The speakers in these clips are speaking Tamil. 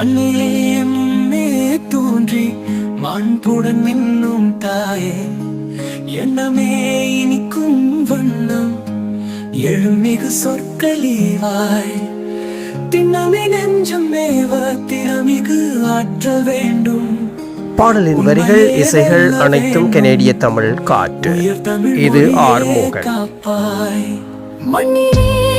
மண்ணிலே முன்னே தோன்றி மண்புடன் மின்னும் தாயே எண்ணமே இனிக்கும் வண்ணம் எழுமிகு சொற்களீவாய் திண்ணமே நெஞ்சம் திறமிகு ஆற்ற வேண்டும். பாடலின் வரிகள் இசைகள் அனைத்தும் கனேடிய தமிழ் காற்று. இது ஆர் மோகன். காப்பாய். மண்ணிலே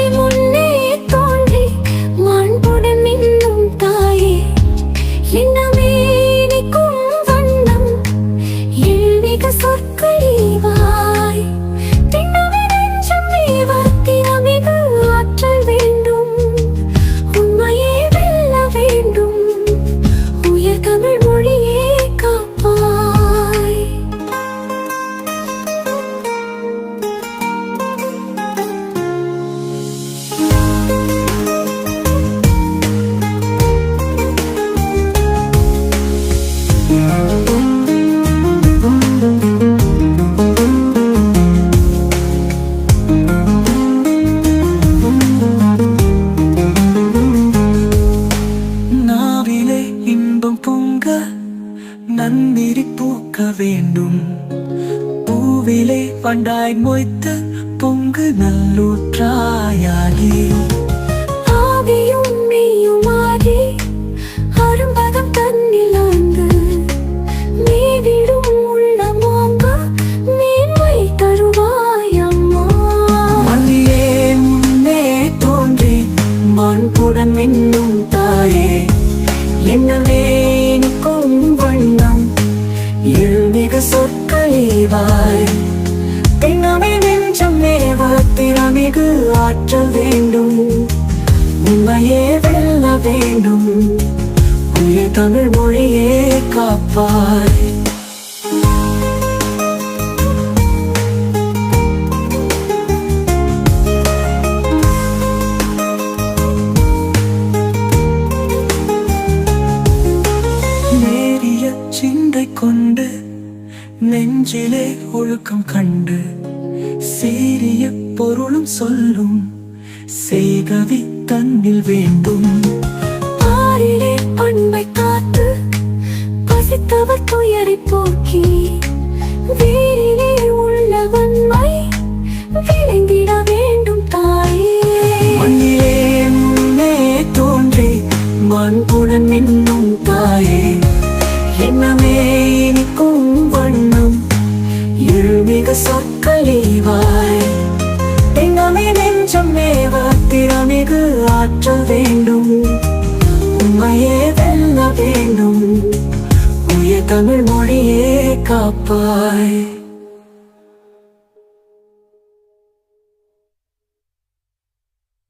நன்னிரி பூக்க வேண்டும். பூவிலே பண்டாய் மொய்த்து பொங்கு நல்லூற்றாயாகி. என்னவே வண்ணம் எழுமிகு சொற்களேவாய் பெண்ணமை நெஞ்சம் மேவ திறமிகு ஆற்ற வேண்டும் உண்மையே வெல்ல வேண்டும் உயிர் தமிழ் மொழியே காப்பாய் சிந்தை கொண்டு நெஞ்சிலே ஒழுக்கம் கண்டு சீரிய பொருளும் சொல்லும் செய்கவி தன்னில் வேண்டும். ஆறிலே பண்பை காத்து பசித்தவர் துயரை போக்கி வீ வண்ணமே இனிக்கும் வண்ணம். இருமிக சொற்களீவாய் எங்கமே நெஞ்சம் மேவ திறமிகு ஆற்ற வேண்டும். உண்மையே வெல்ல வேண்டும். உயர் தமிழ் மொழியே காப்பாய்.